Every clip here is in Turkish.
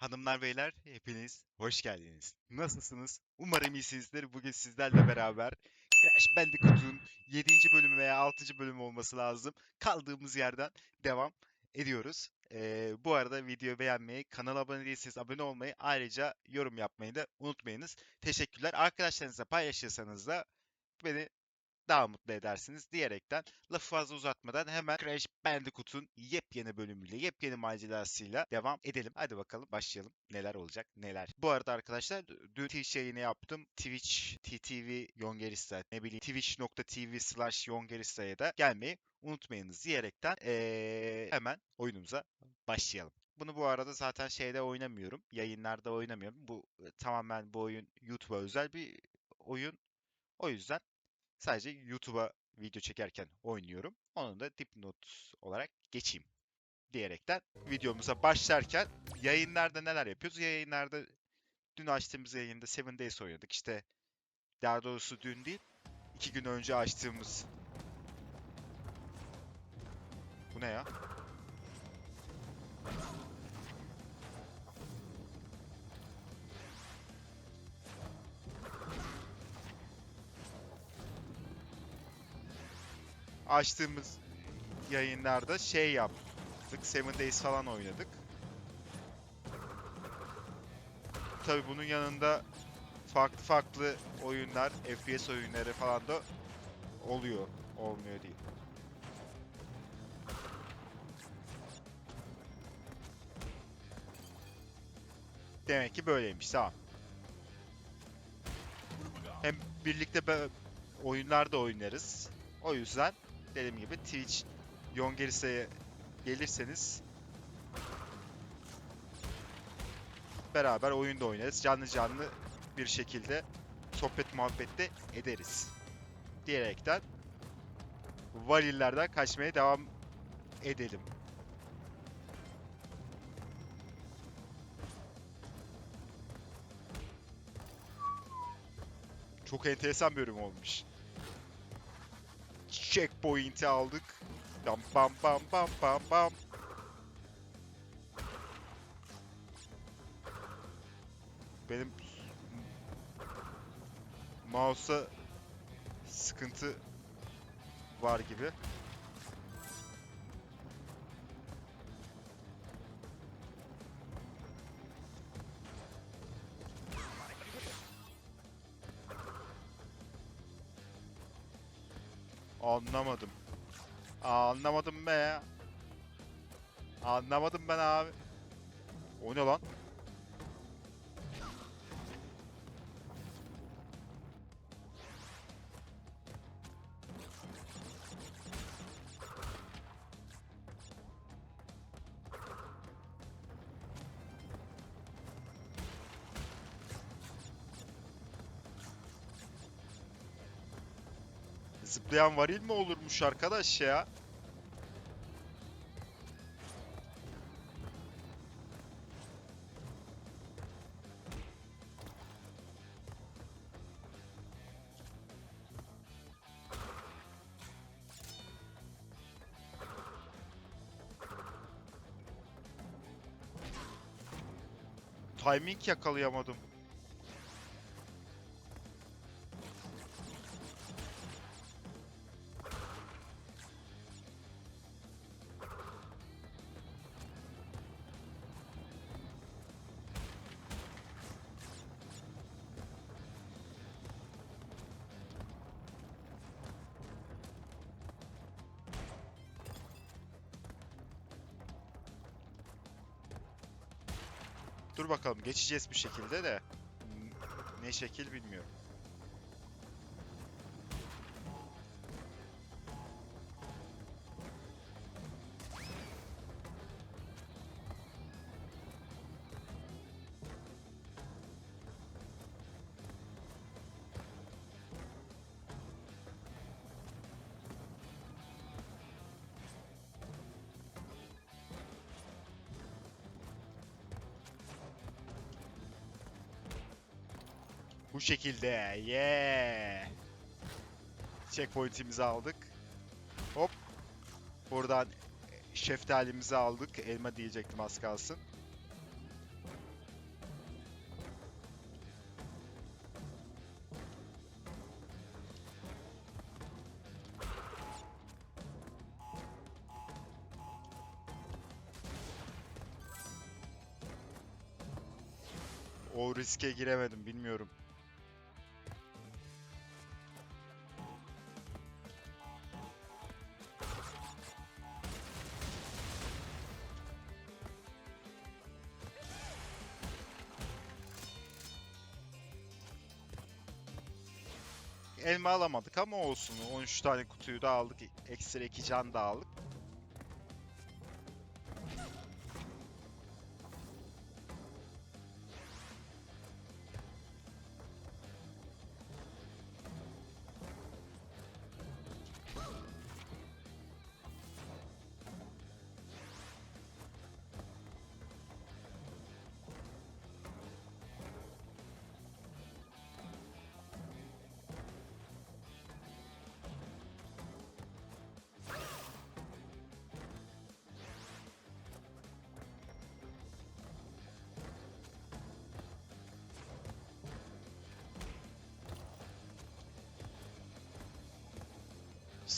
Hanımlar beyler hepiniz hoş geldiniz. Nasılsınız? Umarım iyisinizdir. Bugün sizlerle beraber Crash Bandicoot'un 7. bölümü veya 6. bölümü olması lazım. Kaldığımız yerden devam ediyoruz. Ee, bu arada videoyu beğenmeyi, kanala abone değilseniz abone olmayı, ayrıca yorum yapmayı da unutmayınız. Teşekkürler. Arkadaşlarınızla paylaşırsanız da beni daha mutlu edersiniz diyerekten lafı fazla uzatmadan hemen Crash Bandicoot'un yepyeni bölümüyle, yepyeni macerasıyla devam edelim. Hadi bakalım başlayalım. Neler olacak, neler. Bu arada arkadaşlar dün Twitch yayını yaptım. Twitch, TTV Yongerista, ne bileyim twitch.tv slash Yongerista'ya da gelmeyi unutmayınız diyerekten eee, hemen oyunumuza başlayalım. Bunu bu arada zaten şeyde oynamıyorum. Yayınlarda oynamıyorum. Bu tamamen bu oyun YouTube'a özel bir oyun. O yüzden Sadece YouTube'a video çekerken oynuyorum. Onu da dipnot olarak geçeyim diyerekten videomuza başlarken yayınlarda neler yapıyoruz? Yayınlarda dün açtığımız yayında Seven Days oynadık. İşte daha doğrusu dün değil, iki gün önce açtığımız bu ne ya? Açtığımız yayınlarda şey yaptık. Seven Days falan oynadık. Tabi bunun yanında farklı farklı oyunlar, FPS oyunları falan da oluyor. Olmuyor değil. Demek ki böyleymiş. Tamam. Hem birlikte be- oyunlar da oynarız. O yüzden dediğim gibi Twitch Yongerisa'ya gelirseniz beraber oyunda oynarız. Canlı canlı bir şekilde sohbet muhabbet de ederiz. Diyerekten varillerden kaçmaya devam edelim. Çok enteresan bir bölüm olmuş. Checkpoint'i aldık. Bam bam bam bam bam bam. Benim mouse'a sıkıntı var gibi. Anlamadım. Anlamadım be ya. Anlamadım ben abi. O ne lan? Zıplayan varil mi olurmuş arkadaş ya? Timing yakalayamadım. Dur bakalım geçeceğiz bir şekilde de. Hmm, Ne şekil bilmiyorum. şekilde. Yeah. Checkpoint'imizi aldık. Hop. Buradan şeftalimizi aldık. Elma diyecektim az kalsın. O riske giremedim bilmiyorum. Alamadık ama olsun. 13 tane kutuyu da aldık. Ekstra 2 can da aldık.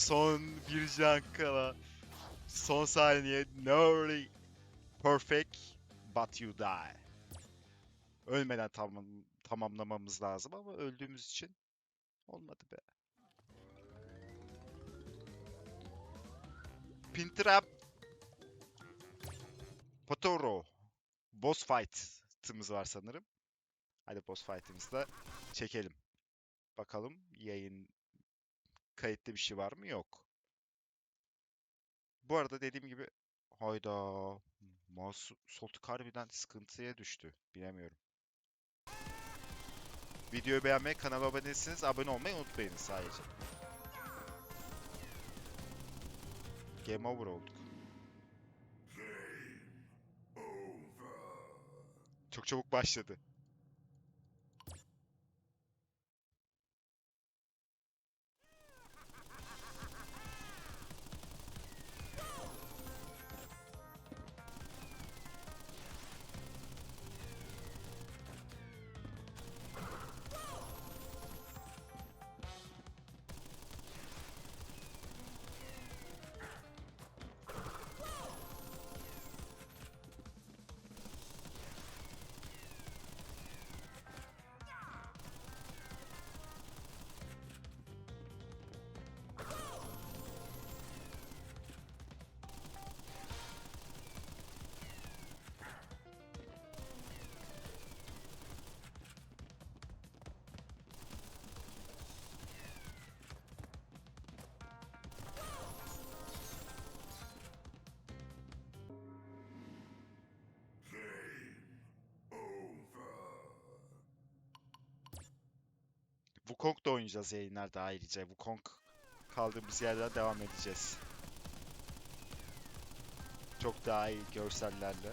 Son bir can kala. Son saniye. Nearly perfect but you die. Ölmeden tamam, tamamlamamız lazım ama öldüğümüz için olmadı be. Pintrap Potoro Boss fight'ımız var sanırım. Hadi boss fight'ımızı da çekelim. Bakalım yayın kayıtlı bir şey var mı? Yok. Bu arada dediğim gibi hayda mouse harbiden sıkıntıya düştü. Bilemiyorum. Videoyu beğenmeyi, kanala abone değilseniz abone olmayı unutmayınız sadece. Game over olduk. Çok çabuk başladı. Wukong da oynayacağız yayınlarda ayrıca. Wukong kaldığımız yerden devam edeceğiz. Çok daha iyi görsellerle.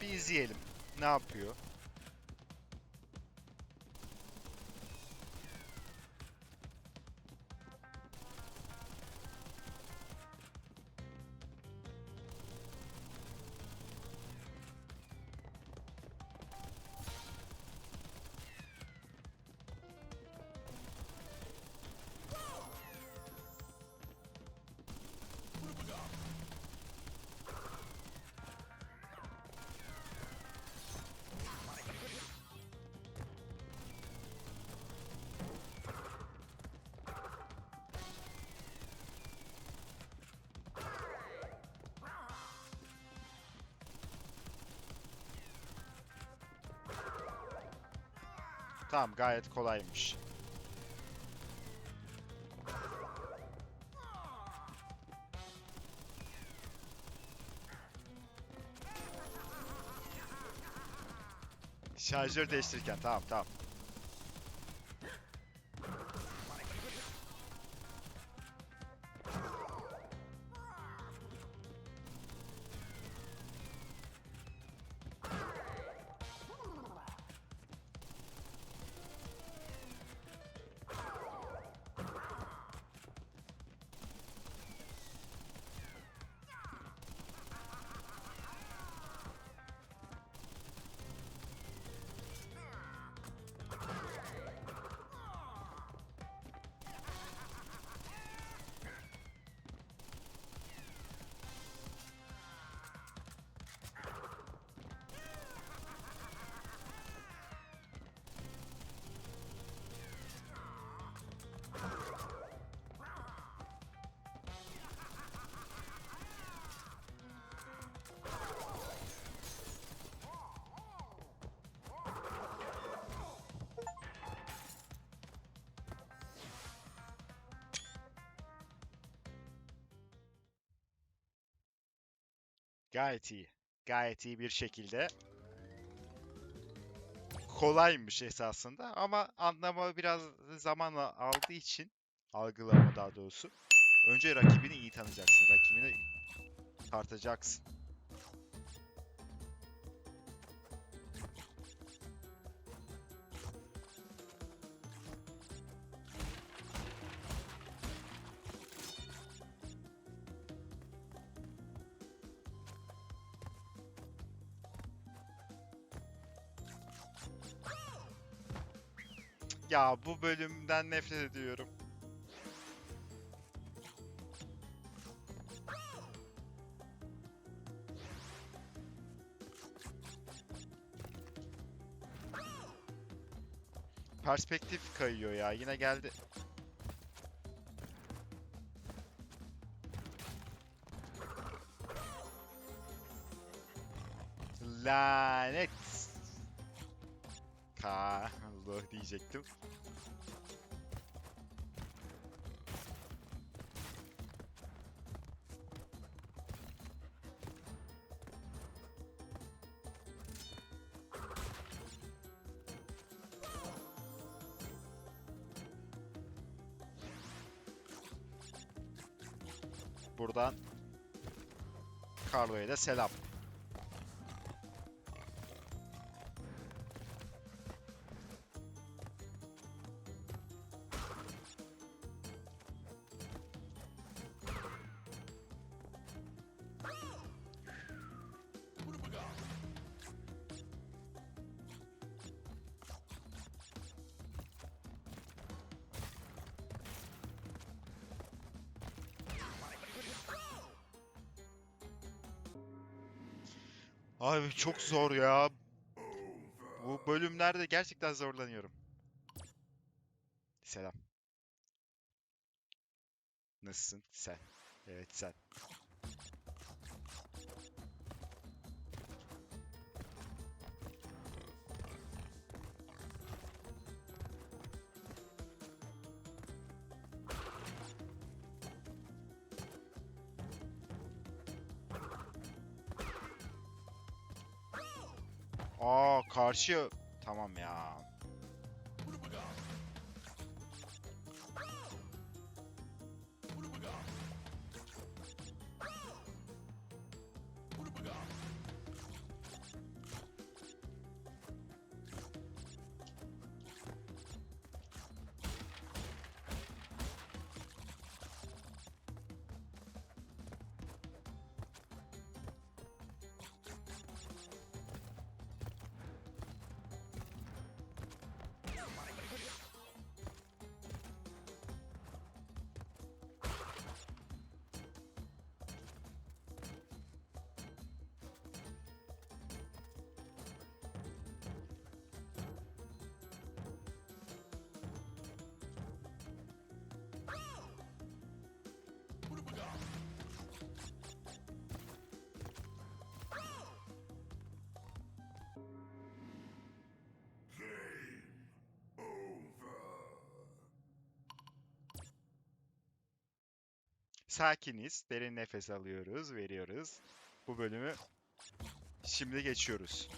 Bir izleyelim. Ne yapıyor? Tamam gayet kolaymış. Şarjör değiştirirken tamam tamam. Gayet iyi. Gayet iyi bir şekilde. Kolaymış esasında ama anlama biraz zaman aldığı için algılama daha doğrusu. Önce rakibini iyi tanıyacaksın. Rakibini tartacaksın. Ya bu bölümden nefret ediyorum. Perspektif kayıyor ya. Yine geldi. Diyecektim. Buradan Carlo'ya da selam. Abi çok zor ya. Bu bölümlerde gerçekten zorlanıyorum. Selam. Nasılsın? Sen. Evet sen. Aa karşı tamam ya. Sakiniz. Derin nefes alıyoruz, veriyoruz. Bu bölümü şimdi geçiyoruz.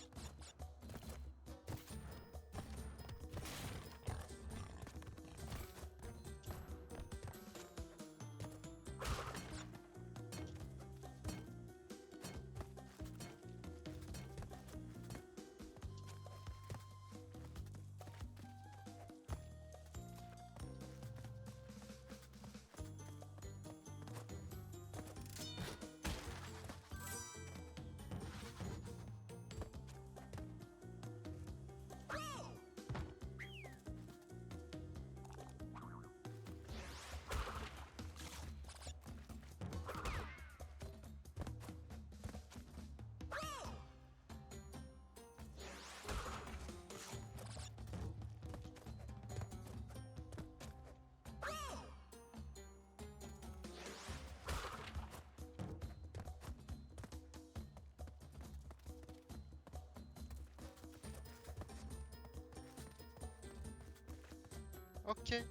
Okey.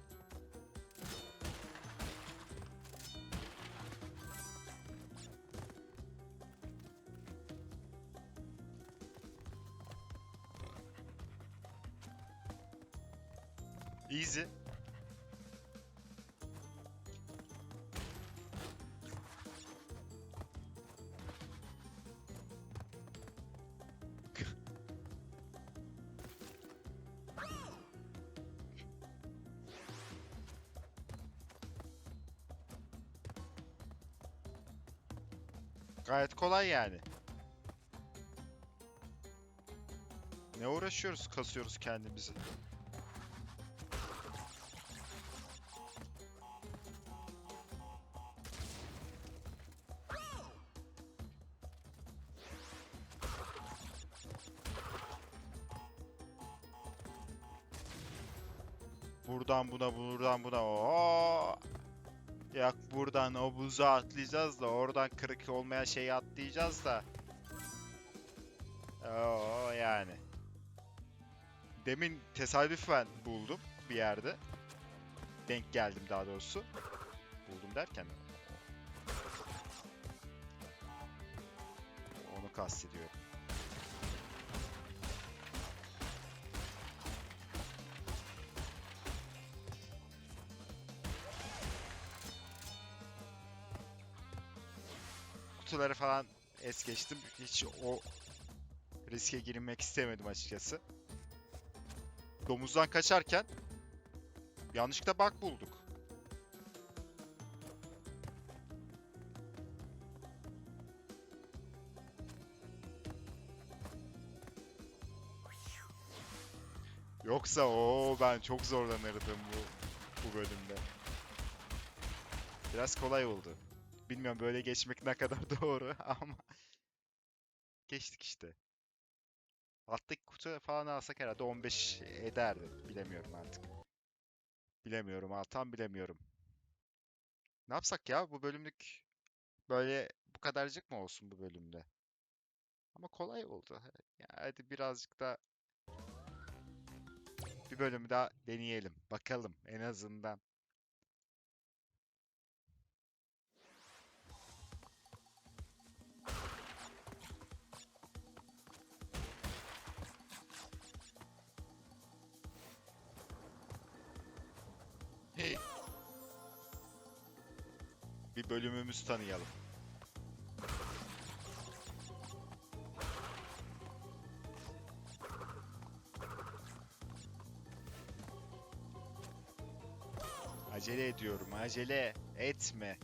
Easy. Gayet kolay yani. Ne uğraşıyoruz, kasıyoruz kendimizi. Buradan buna, buradan buna. Oo! Yak buradan o buza atlayacağız da oradan kırık olmayan şeyi atlayacağız da. Oo yani. Demin tesadüfen buldum bir yerde. Denk geldim daha doğrusu. Buldum derken onu kastediyorum. Kutuları falan es geçtim. Hiç o riske girmek istemedim açıkçası. Domuzdan kaçarken yanlışlıkla bug bulduk. Yoksa o ben çok zorlanırdım bu bu bölümde. Biraz kolay oldu. Bilmiyorum böyle geçmek ne kadar doğru ama geçtik işte. Alttaki kutu falan alsak herhalde 15 ederdi. Bilemiyorum artık. Bilemiyorum ha tam bilemiyorum. Ne yapsak ya bu bölümlük böyle bu kadarcık mı olsun bu bölümde? Ama kolay oldu. Ya hadi birazcık da bir bölümü daha deneyelim. Bakalım en azından. Bir bölümümüz tanıyalım. Acele ediyorum, acele etme.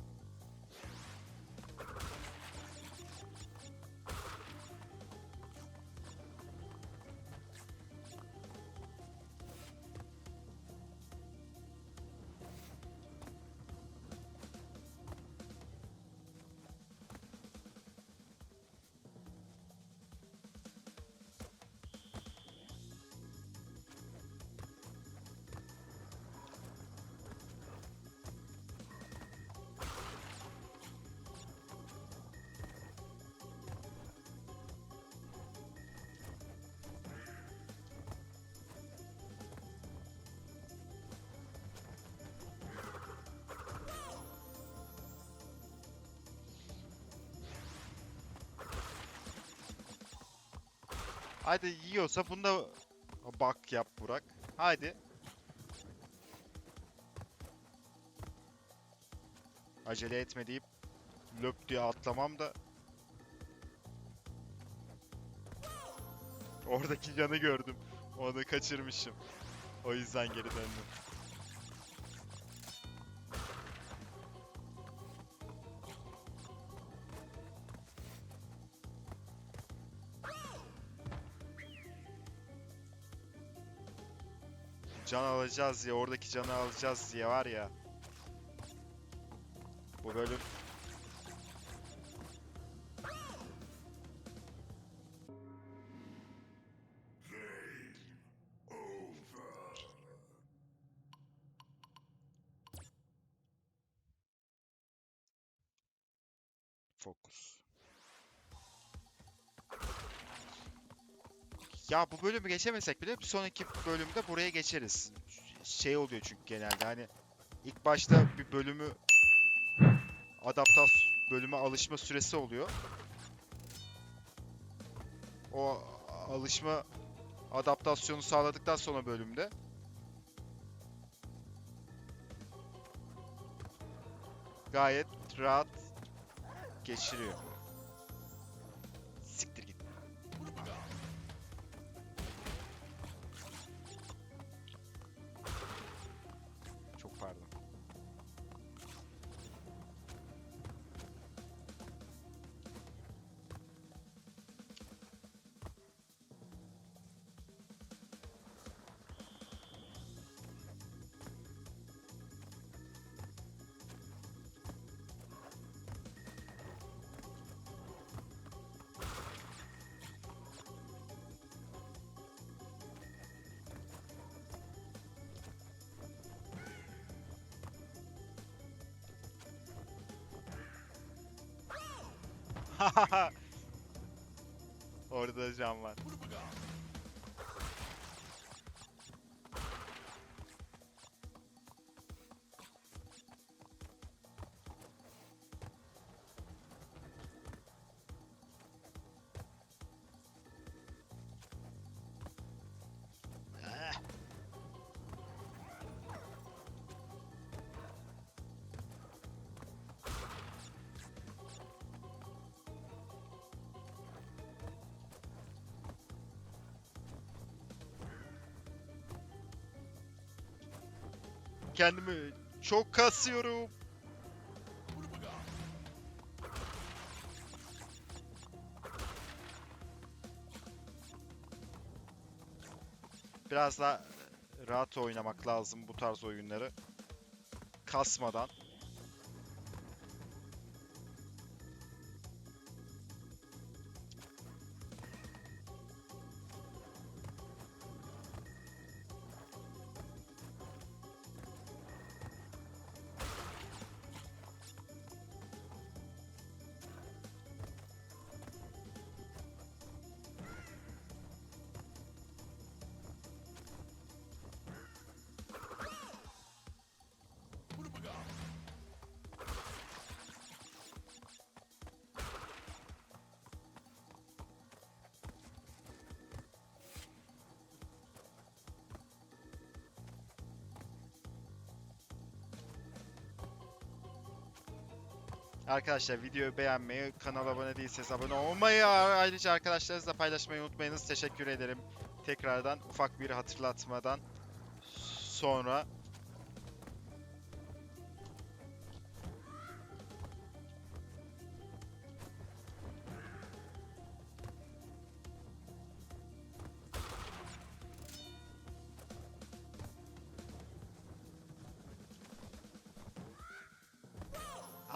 Hadi yiyorsa bunda bak yap Burak. Hadi. Acele etme deyip löp diye atlamam da Oradaki canı gördüm. Onu kaçırmışım. O yüzden geri döndüm. Alacağız ya oradaki canı alacağız diye var ya. Bu bölüm Fokus. Ya bu bölümü geçemesek bile bir sonraki bölümde buraya geçeriz şey oluyor çünkü genelde hani ilk başta bir bölümü adaptasyon bölüme alışma süresi oluyor. O alışma adaptasyonu sağladıktan sonra bölümde gayet rahat geçiriyor. Orada da can var. Kendimi çok kasıyorum. Biraz daha rahat oynamak lazım bu tarz oyunları. Kasmadan. Arkadaşlar videoyu beğenmeyi, kanala abone değilseniz abone olmayı, ayrıca arkadaşlarınızla paylaşmayı unutmayınız. Teşekkür ederim. Tekrardan ufak bir hatırlatmadan sonra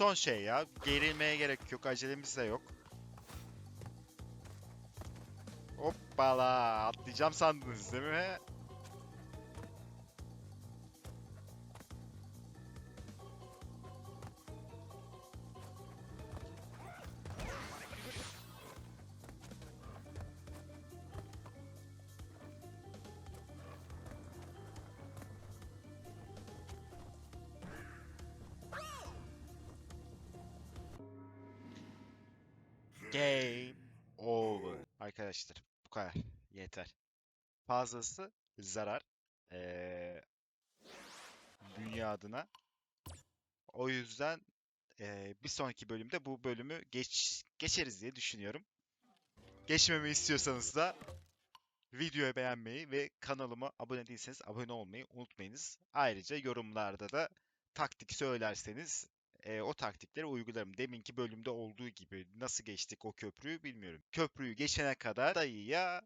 Son şey ya. Gerilmeye gerek yok. Acelemiz de yok. Hoppala. Atlayacağım sandınız değil mi? Game over. Arkadaşlar bu kadar. Yeter. Fazlası zarar. Ee, dünya adına. O yüzden ee, bir sonraki bölümde bu bölümü geç geçeriz diye düşünüyorum. Geçmemi istiyorsanız da videoyu beğenmeyi ve kanalıma abone değilseniz abone olmayı unutmayınız. Ayrıca yorumlarda da taktik söylerseniz e, o taktikleri uygularım. Deminki bölümde olduğu gibi nasıl geçtik o köprüyü bilmiyorum. Köprüyü geçene kadar dayıya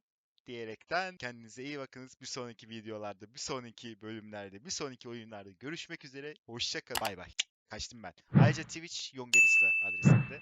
diyerekten kendinize iyi bakınız. Bir sonraki videolarda, bir sonraki bölümlerde, bir sonraki oyunlarda görüşmek üzere. Hoşçakalın. Bay bay. Kaçtım ben. Ayrıca Twitch Yongerista adresinde.